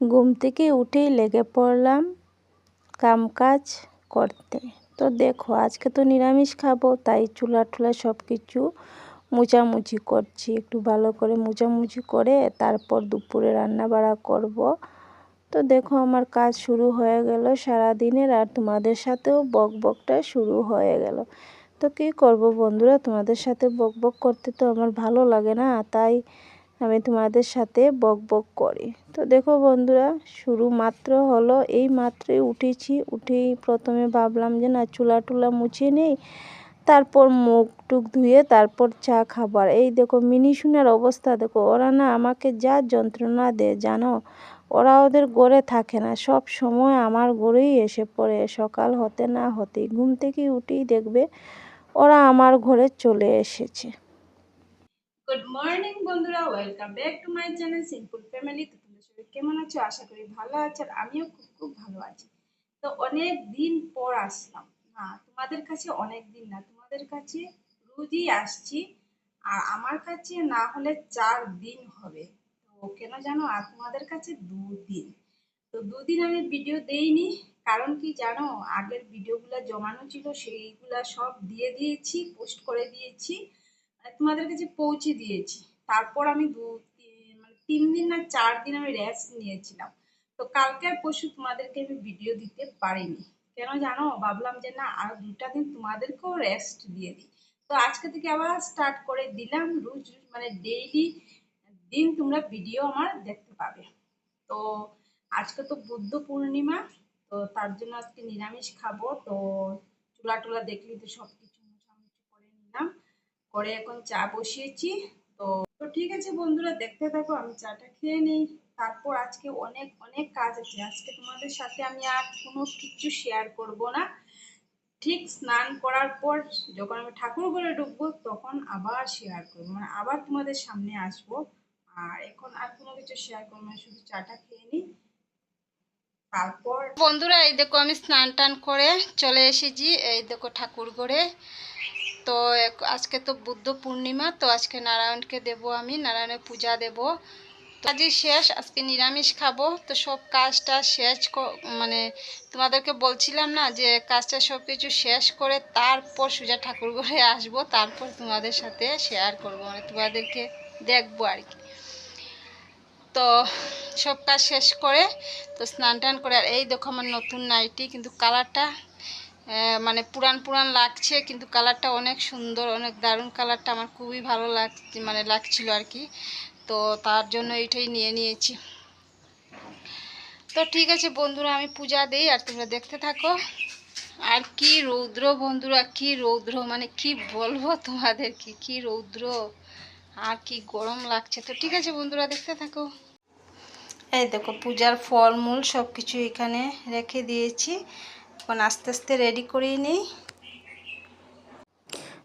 ঘুম থেকে উঠেই লেগে পড়লাম কাম কাজ করতে। তো দেখো, আজকে তো নিরামিষ খাব, তাই চুলা টুলা সব কিছু মুচামুচি করছি। একটু ভালো করে মুচামুচি করে তারপর দুপুরে রান্না বাড়া করব। তো দেখো, আমার কাজ শুরু হয়ে গেল সারা দিনের আর তোমাদের সাথেও বক বকটা শুরু হয়ে গেল। তো কী করব বন্ধুরা, তোমাদের সাথে বক বক করতে তো আমার ভালো লাগে না, তাই আমি তোমাদের সাথে বক বক করি। তো দেখো বন্ধুরা, শুরু মাত্র হলো। এই মাত্রই উঠেছি। উঠেই প্রথমে ভাবলাম যে না, চুলা টুলা মুছে নেই, তারপর মুখ টুক ধুয়ে তারপর চা খাবার। এই দেখো, মিনি শুনের অবস্থা। দেখো, ওরা না আমাকে যা যন্ত্রণা দেয়, জানো? ওরা ওদের গড়ে থাকে না। সব সময় আমার গড়েই এসে পড়ে। সকাল হতে না হতেই, ঘুম থেকে উঠেই দেখবে ওরা আমার ঘরে চলে এসেছে। গুড মর্নিং বন্ধুরা। Welcome back to my channel simple family তো তোমরা সবাই কেমন আছো? আশা করি ভালো আছো আর আমিও খুব খুব ভালো আছি। তো অনেক দিন পর আসলাম। না, তোমাদের কাছে অনেক দিন না, তোমাদের কাছে রোজই আসছি। আর আমার কাছে না হলে চার দিন হবে। তো কেন জানো? আর তোমাদের কাছে দুদিন। তো দুদিন আমি ভিডিও দেইনি। কারণ কি জানো? আগের ভিডিওগুলো জমানো ছিল, সেইগুলা সব দিয়ে দিয়েছি পোস্ট করে দিয়েছি। তোমাদের কাছে পৌঁছে দিয়েছি। তারপর আমি দু মানে তিন দিন না চার দিন আমি রেস্ট নিয়েছিলাম। তো কালকে আর পরশু তোমাদেরকে আমি ভিডিও দিতে পারিনি। কেন জানো? ভাবলাম যে না, আর দুটা দিন তোমাদেরকেও রেস্ট দিয়ে দিই। তো আজকে থেকে আবার স্টার্ট করে দিলাম। রোজ মানে ডেইলি দিন তোমরা ভিডিও আমার দেখতে পাবে। তো আজকে তো বুদ্ধ পূর্ণিমা, তো তার জন্য আজকে নিরামিষ খাব। তো চুলা টুলা দেখলি তো সব কিছু করে এখন চা বসিয়েছি। তো তো ঠিক আছে বন্ধুরা, দেখতে থাকো, আমি চাটা খেয়ে নিই। তারপর আজকে অনেক অনেক কাজ আছে। আজকে তোমাদের সাথে আমি আর কোনো কিছু শেয়ার করব না। ঠিক স্নান করার পর যখন আমি ঠাকুর ঘরে ঢুকবো, তখন আবার শেয়ার করব। মানে আবার তোমাদের সামনে আসব। আর এখন আর কোনো কিছু শেয়ার করব না, শুধু চাটা খেয়ে নিই। তারপর বন্ধুরা, এই দেখো আমি স্নান টান করে চলে এসেছি। এই দেখো ঠাকুর ঘরে। তো আজকে তো বুদ্ধ পূর্ণিমা, তো আজকে নারায়ণকে দেব আমি, নারায়ণের পূজা দেব। কাজই শেষ, আজকে নিরামিষ খাব। তো সব কাজটা শেষ মানে তোমাদেরকে বলছিলাম না যে কাজটা সব কিছু শেষ করে তারপর সুজা ঠাকুর ঘরে আসব, তারপর তোমাদের সাথে শেয়ার করব মানে তোমাদেরকে দেখব আর কি। তো সব কাজ শেষ করে, তো স্নান টান করে, আর এই দেখো আমার নতুন নাইটি, কিন্তু কালারটা মানে পুরান পুরান লাগছে, কিন্তু কালারটা অনেক সুন্দর, অনেক দারুণ কালারটা আমার খুবই ভালো লাগ মানে লাগছিল আর কি। তো তার জন্য এইটাই নিয়ে নিয়েছি। তো ঠিক আছে বন্ধুরা, আমি পূজা দিই আর তোমরা দেখতে থাকো। আর কি রৌদ্র বন্ধুরা, কি রৌদ্র মানে কি বলব তোমাদের কি কি রৌদ্র, আর কি গরম লাগছে। তো ঠিক আছে বন্ধুরা, দেখতে থাকো। এই দেখো, পূজার ফলমূল সব কিছু এখানে রেখে দিয়েছি। এখন আস্তে আস্তে রেডি করে নিই।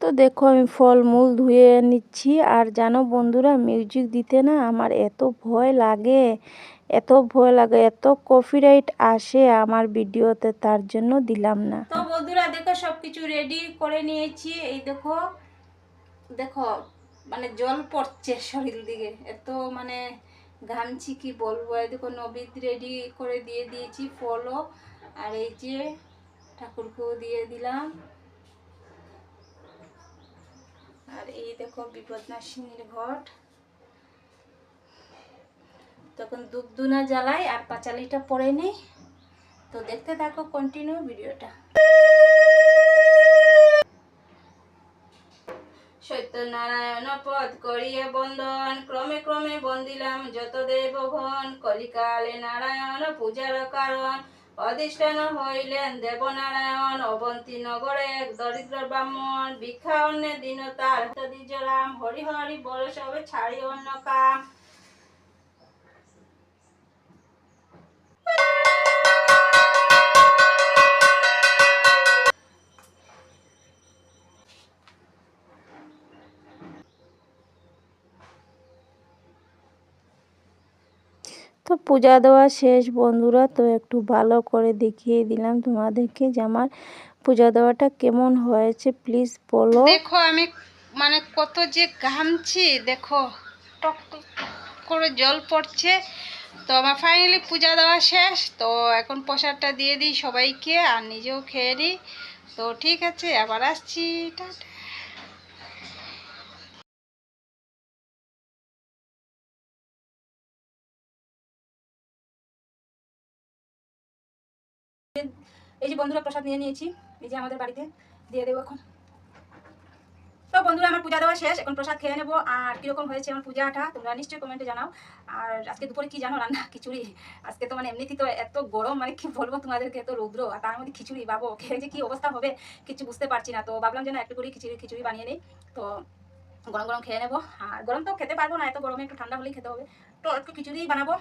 তো দেখো আমি ফলমূল ধুয়ে নিচ্ছি। আর জানো বন্ধুরা মিউজিক দিতে না আমার এত ভয় লাগে এত ভয় লাগে এত কপিরাইট আসে আমার ভিডিওতে তার জন্য দিলাম না। তো বন্ধুরা দেখো সব কিছু রেডি করে নিয়েছি। এই দেখো দেখো মানে জল পড়ছে শরীর দিকে। এত মানে ঘামছি কি বলব? এই দেখো নবীদ রেডি করে দিয়ে দিয়েছি ফলও। আর এই যে ঠাকুরকেও দিয়ে দিলাম। আর এই দেখো বিপদনাশিনীর ঘট। তখন দুবদুনা জ্বালাই আর পাঁচালিটা পরে নেই তো দেখতে থাকো কন্টিনিউ ভিডিওটা। সত্যনারায়ণ পদ করিয়ে বন্দন ক্রমে ক্রমে বন্দিলাম যত দেবগণ। কলিকালে নারায়ণ পূজার কারণ অধিষ্ঠান হইলেন দেবনারায়ণ, অবন্তী নগরে এক দরিদ্র ব্রাহ্মণ। ভিক্ষা অন্য দিন তার রাম হরি হরি বল সবে ছাড়ি অন্য কাম। তো পূজা দেওয়া শেষ, বন্ধুরা। তো একটু ভালো করে দেখিয়ে দিলাম তোমাদেরকে যে আমার পূজা দেওয়াটা কেমন হয়েছে। প্লিজ বলো। দেখো, আমি মানে কত যে ঘামছি, দেখো, টক করে জল পড়ছে। তো আমার ফাইনালি পূজা দেওয়া শেষ। তো এখন প্রসাদটা দিয়ে দিই সবাইকে, আর নিজেও খেয়ে নিই। তো ঠিক আছে, আবার আসছি। টাটা। এই যে বন্ধুরা প্রসাদ নিয়ে নিয়েছি, এই যে আমাদের বাড়িতে, দিয়ে দেবো এখন। তো বন্ধুরা, আমার পূজা দেওয়া শেষ, এখন প্রসাদ খেয়ে নেব। আর কীরকম হয়েছে আমার পূজাটা, তোমরা নিশ্চয়ই কমেন্টে জানাও। আর আজকে দুপুরে কি জানো, রান্না, খিচুড়ি। আজকে তো মানে এমনিতেই তো এত গরম মানে কি বলব তোমাদেরকে, এত রৌদ্র। আর তার মধ্যে খিচুড়ি, বাবু খেয়ে যে কি অবস্থা হবে, কিছু বুঝতে পারছি না। তো ভাবলাম যে না একটু করে খিচুড়ি খিচুড়ি বানিয়ে নিই। তো গরম গরম খেয়ে নেব। আর গরম তো খেতে পারব না, এত গরমে একটু ঠান্ডা হলেই খেতে হবে। তো একটু খিচুড়ি বানাবো।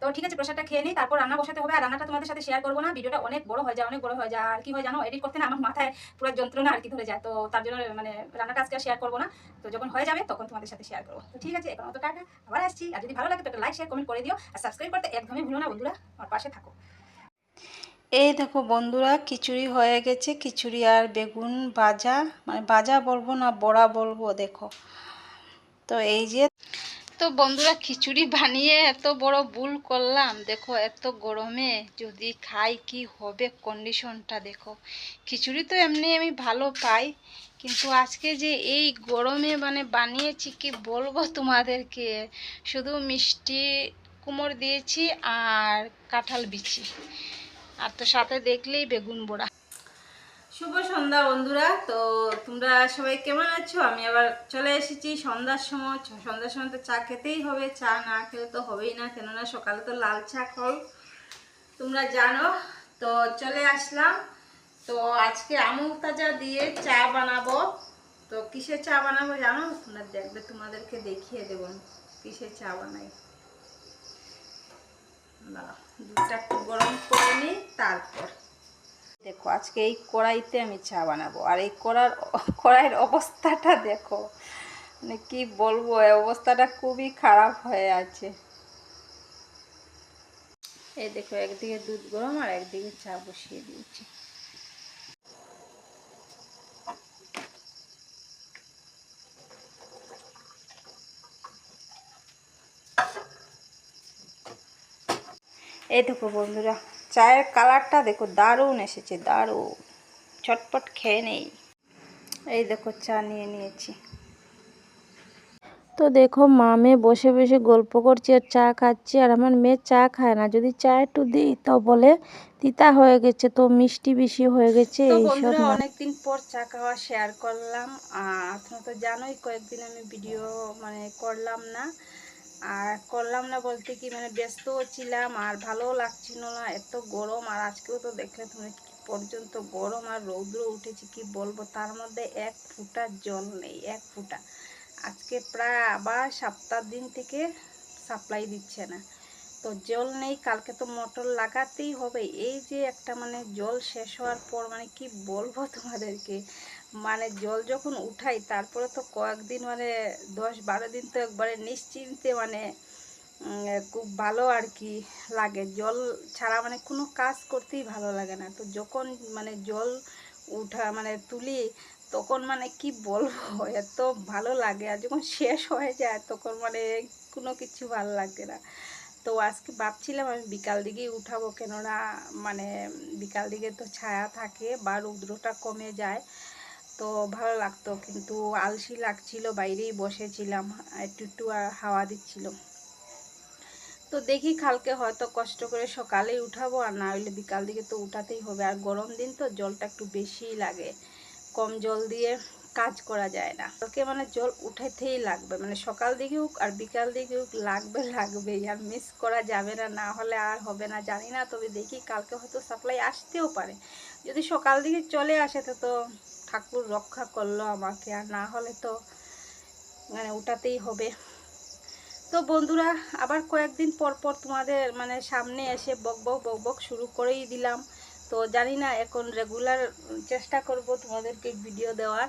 তো ঠিক আছে, প্রসাদটা খেয়ে নিই, তারপর রান্না বসাতে হবে। আর রান্নাটা তোমাদের সাথে শেয়ার করব না, ভিডিওটা অনেক বড় হয়ে যায়, অনেক বড় হয়ে যায়। আর কি হয় জানো এডিট করতে না আমার মাথায় পুরো যন্ত্রণা আর কি ধরে যায়। তো তার জন্য মানে রান্নাটা আজকে শেয়ার করব না। তো যখন হয়ে যাবে, তখন তোমাদের সাথে শেয়ার করব। তো ঠিক আছে, এখন অত টাকা আবার আসছি। আর যদি ভালো লাগে, তো একটা লাইক শেয়ার কমেন্ট করে দিও। আর সাবস্ক্রাইব করতে একদমই ভুলো না, বন্ধুরা। আমার পাশে থাকো। এই দেখো বন্ধুরা, খিচুড়ি হয়ে গেছে। খিচুড়ি আর বেগুন ভাজা মানে ভাজা বলব না, বড়া বলব, দেখো। তো এই যে তো বন্ধুরা খিচুড়ি বানিয়ে এত বড় ভুল করলাম। দেখো, এত গরমে যদি খাই কি হবে কন্ডিশনটা দেখো। খিচুড়ি তো এমনি আমি ভালো পাই, কিন্তু আজকে যে এই গরমে মানে বানিয়েছি কি বলব তোমাদেরকে? শুধু মিষ্টি কুমড় দিয়েছি আর কাঁঠাল বিচি। আর তো সাথে দেখলেই বেগুন বড়া। শুভ সন্ধ্যা বন্ধুরা। তো তোমরা সবাই কেমন আছো? আমি আবার চলে এসেছি সন্ধ্যার সময়। সন্ধ্যার সময় তো চা খেতেই হবে। চা না খেলে তো হবেই না। কেননা সকালে তো লাল চা খাও। তোমরা জানো। তো চলে আসলাম। তো আজকে আমুল তাজা দিয়ে চা বানাবো। তো কিসের চা বানাবো জানো? তোমরা দেখবে, তোমাদেরকে দেখিয়ে দেবো কিসে চা বানাই। দুধটা একটু গরম করে নিই, তারপর দেখো, আজকে এই কড়াইতে আমি চা বানাবো। আর এই কড়ার কড়াইয়ের অবস্থাটা দেখো মানে কি বলব, এই অবস্থাটা খুবই খারাপ হয়ে আছে। এই দেখো, একদিকে দুধ গরম আর একদিকে চা বসিয়ে দিয়েছি। এই দেখো বন্ধুরা চায়ের কালারটা দেখো দারুণ এসেছে দারুণ। চটপট খেয়ে নেই। এই দেখো চা নিয়ে নিয়েছি। তো দেখো মা মেয়ে বসে বসে গল্প করছি আর চা খাচ্ছি আর আমার মেয়ে চা খায় না। যদি চা একটু দিই তো বলে তিতা হয়ে গেছে তো মিষ্টি বেশি হয়ে গেছে এইসব অনেকদিন পর চা খাওয়া শেয়ার করলাম। আর আপনারা তো জানোই কয়েকদিন আমি ভিডিও মানে করলাম না। আর করলাম না বলতে কি মানে ব্যস্তও ছিলাম আর ভালোও লাগছিল না, এত গরম আর আজকেও তো দেখলে তুমি পর্যন্ত গরম আর রৌদ্র উঠেছে, কি বলব? তার মধ্যে এক ফুটা জল নেই, এক ফুটা। আজকে প্রায় আবার সপ্তাহ দিন থেকে সাপ্লাই দিচ্ছে না। তো জল নেই, কালকে তো মোটর লাগাতেই হবে। এই যে একটা মানে জল শেষ হওয়ার পর মানে কি বলব তোমাদেরকে? মানে জল যখন উঠাই, তারপরে তো কয়েকদিন মানে দশ বারো দিন তো একবারে নিশ্চিন্তে মানে খুব ভালো আর কি লাগে। জল ছাড়া মানে কোনো কাজ করতেই ভালো লাগে না। তো যখন মানে জল উঠা মানে তুলি, তখন মানে কি বলব, এত ভালো লাগে। আর যখন শেষ হয়ে যায়, তখন মানে কোনো কিছু ভালো লাগে না। তো আজকে ভাবছিলাম আমি বিকাল দিকেই উঠাবো, কেননা মানে বিকাল দিকে তো ছায়া থাকে বা রৌদ্রটা কমে যায়। তো ভালো লাগতো, কিন্তু আলসি লাগছিল, বাইরেই বসেছিলাম, একটু একটু হাওয়া দিচ্ছিল। তো দেখি কালকে হয়তো কষ্ট করে সকালেই উঠাবো, আর না হলে বিকাল দিকে তো উঠাতেই হবে। আর গরম দিন তো জলটা একটু বেশিই লাগে, কম জল দিয়ে কাজ করা যায় না। কালকে মানে জল উঠাতেই লাগবে মানে সকাল দিকে হোক আর বিকাল দিকে হোক, লাগবে, লাগবেই। আর মিস করা যাবে না না হলে আর হবে না, জানি না, তবে দেখি কালকে হয়তো সাপ্লাই আসতেও পারে। যদি সকাল দিকে চলে আসে তো ঠাকুর রক্ষা করল আমাকে, আর না হলে তো মানে উঠাতেই হবে। তো বন্ধুরা, আবার কয়েকদিন পর পর তোমাদের মানে সামনে এসে বক বক বক বক শুরু করেই দিলাম। তো জানি না, এখন রেগুলার চেষ্টা করব তোমাদেরকে ভিডিও দেওয়ার।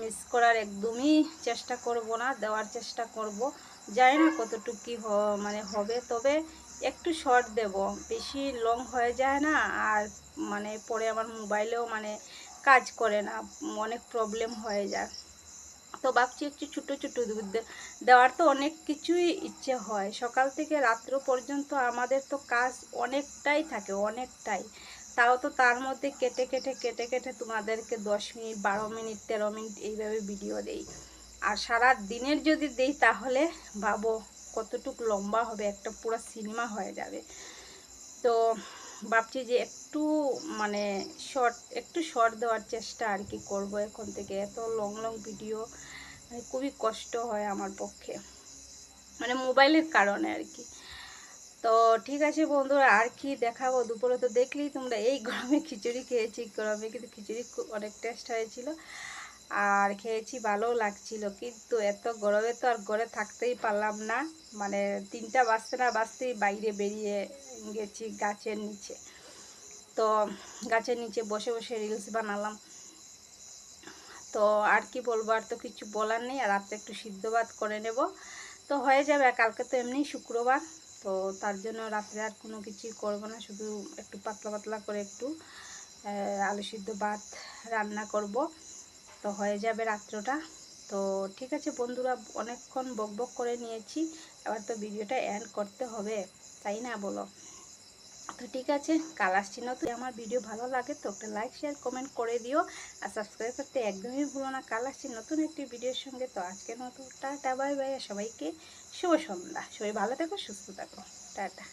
মিস করার একদমই চেষ্টা করব না, দেওয়ার চেষ্টা করব। জানি না কতটুকু মানে হবে, তবে একটু শর্ট দেব। বেশি লং হয়ে যায় না, আর মানে পরে আমার মোবাইলেও মানে কাজ করে না, অনেক প্রবলেম হয়ে যায়। তো ভাবছি একটু ছোটো ছোটো দুধ দেওয়ার তো অনেক কিছুই ইচ্ছে হয়। সকাল থেকে রাত্র পর্যন্ত আমাদের তো কাজ অনেকটাই থাকে, অনেকটাই। তাও তো তার মধ্যে কেটে কেটে কেটে কেটে তোমাদেরকে দশ মিনিট, বারো মিনিট, তেরো মিনিট এইভাবে ভিডিও দেই। আর সারা দিনের যদি দেই তাহলে ভাবো কতটুক লম্বা হবে, একটা পুরো সিনেমা হয়ে যাবে। তো ভাবছি যে একটু মানে শর্ট একটু শর্ট দেওয়ার চেষ্টা আর কি করব এখন থেকে। এত লং লং ভিডিও মানে খুবই কষ্ট হয় আমার পক্ষে। মানে মোবাইলের কারণে আর কি। তো ঠিক আছে বন্ধুরা, আর কি দেখাবো? দুপুরে তো দেখলেই তোমরা এই গরমে খিচুড়ি খেয়েছি। গরমে কিন্তু খিচুড়ি অনেক টেস্ট হয়েছিল। আর খেয়েছি, ভালোও লাগছিল। কিন্তু এত গরমে তো আর ঘরে থাকতেই পারলাম না। মানে তিনটা বাজতে না বাজতেই বাইরে বেরিয়ে গেছি গাছের নিচে। তো গাছের নিচে বসে বসে রিলস বানালাম। তো আর কি বলব, আর তো কিছু বলার নেই। আর রাত্রে একটু সিদ্ধ ভাত করে নেব। তো হয়ে যাবে কালকে তো এমনি শুক্রবার। তো তার জন্য রাত্রে আর কোনো কিছুই করব না। শুধু একটু পাতলা পাতলা করে একটু আলু সিদ্ধ ভাত রান্না করব। তো হয়ে যাবে রাত্রটা। তো ঠিক আছে বন্ধুরা, অনেকক্ষণ বক বক করে নিয়েছি, এবার তো ভিডিওটা এন্ড করতে হবে, তাই না বলো? তো ঠিক আছে, কাল আসছি না তো। আমার ভিডিও ভালো লাগে তো একটা লাইক শেয়ার কমেন্ট করে দিও, আর সাবস্ক্রাইব করতে একদমই ভুলো না। কাল আসছি নতুন একটি ভিডিওর সঙ্গে, তো আজকের মতো টাটা বাই বাই সবাইকে শুভ সন্ধ্যা। সবাই ভালো থেকো, সুস্থ থাকো। টাটা।